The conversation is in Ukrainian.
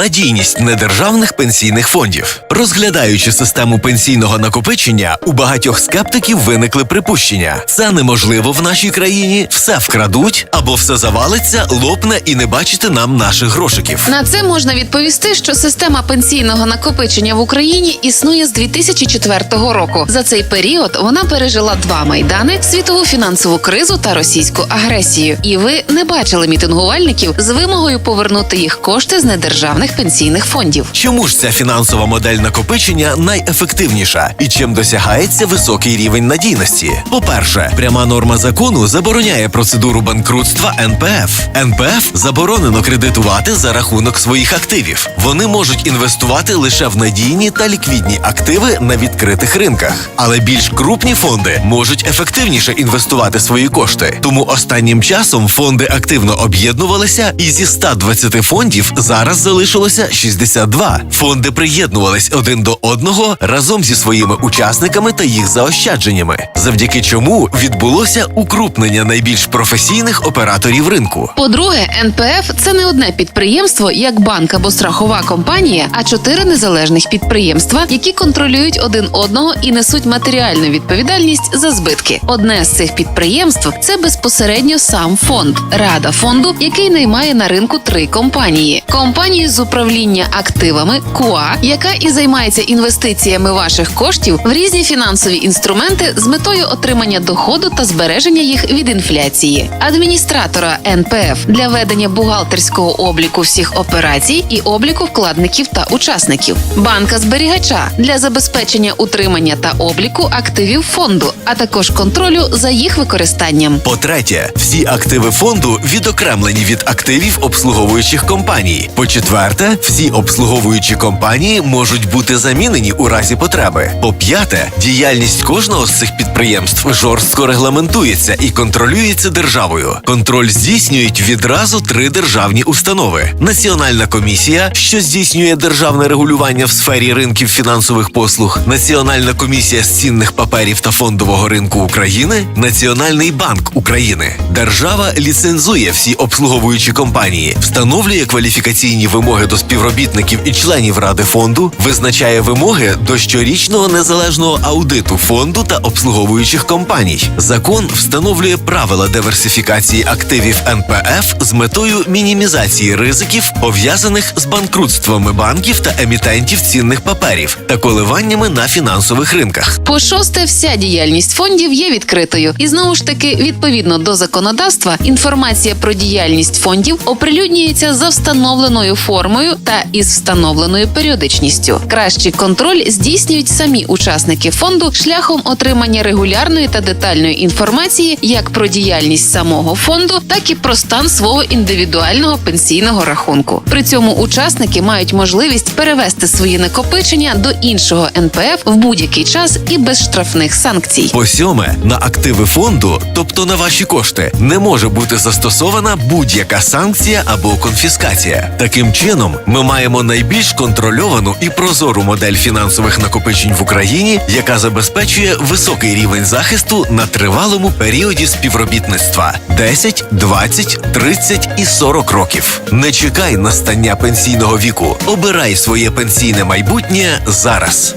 Надійність недержавних пенсійних фондів. Розглядаючи систему пенсійного накопичення, у багатьох скептиків виникли припущення: це неможливо в нашій країні, все вкрадуть або все завалиться, лопне і не бачити нам наших грошиків. На це можна відповісти, що система пенсійного накопичення в Україні існує з 2004 року. За цей період вона пережила два майдани: світову фінансову кризу та російську агресію. І ви не бачили мітингувальників з вимогою повернути їх кошти з недержавних пенсійних фондів. Чому ж ця фінансова модель накопичення найефективніша і чим досягається високий рівень надійності? По-перше, пряма норма закону забороняє процедуру банкрутства НПФ. НПФ заборонено кредитувати за рахунок своїх активів. Вони можуть інвестувати лише в надійні та ліквідні активи на відкритих ринках. Але більш крупні фонди можуть ефективніше інвестувати свої кошти. Тому останнім часом фонди активно об'єднувалися, і зі 120 фондів зараз залишилося 62. Фонди приєднувались один до одного разом зі своїми учасниками та їх заощадженнями, завдяки чому відбулося укрупнення найбільш професійних операторів ринку. По-друге, НПФ це не одне підприємство, як банк або страхова компанія, а чотири незалежних підприємства, які контролюють один одного і несуть матеріальну відповідальність за збитки. Одне з цих підприємств це безпосередньо сам фонд, рада фонду, який наймає на ринку три компанії: компанію з управління активами КУА, яка і займається інвестиціями ваших коштів в різні фінансові інструменти з метою отримання доходу та збереження їх від інфляції, адміністратора НПФ для ведення бухгалтерського обліку всіх операцій і обліку вкладників та учасників, банка зберігача для забезпечення утримання та обліку активів фонду, а також контролю за їх використанням. По-третє, всі активи фонду відокремлені від активів обслуговуючих компаній. По-четверте, всі обслуговуючі компанії можуть бути замінені у разі потреби. По-п'яте, діяльність кожного з цих підприємств жорстко регламентується і контролюється державою. Контроль здійснюють відразу три державні установи: Національна комісія, що здійснює державне регулювання в сфері ринків фінансових послуг, Національна комісія з цінних паперів та фондового ринку України, Національний банк України. Держава ліцензує всі обслуговуючі компанії, встановлює кваліфікаційні вимоги до співробітників і членів ради фонду, визначає вимоги до щорічного незалежного аудиту фонду та обслуговуючих компаній. Закон встановлює правила диверсифікації активів НПФ з метою мінімізації ризиків, пов'язаних з банкрутствами банків та емітентів цінних паперів та коливаннями на фінансових ринках. По шосте, вся діяльність фондів є відкритою, і знову ж таки, відповідно до законодавства, інформація про діяльність фондів оприлюднюється за встановленою формою та із встановленою періодичністю. Кращий контроль здійснюють самі учасники фонду шляхом отримання регулярної та детальної інформації як про діяльність самого фонду, так і про стан свого індивідуального пенсійного рахунку. При цьому учасники мають можливість перевести свої накопичення до іншого НПФ в будь-який час і без штрафних санкцій. По сьоме, на активи фонду, тобто на ваші кошти, не може бути застосована будь-яка санкція або конфіскація. Таким чином, ми маємо найбільш контрольовану і прозору модель фінансових накопичень в Україні, яка забезпечує високий рівень захисту на тривалому періоді співробітництва 10, 20, 30 і 40 років. Не чекай настання пенсійного віку. Обирай своє пенсійне майбутнє зараз.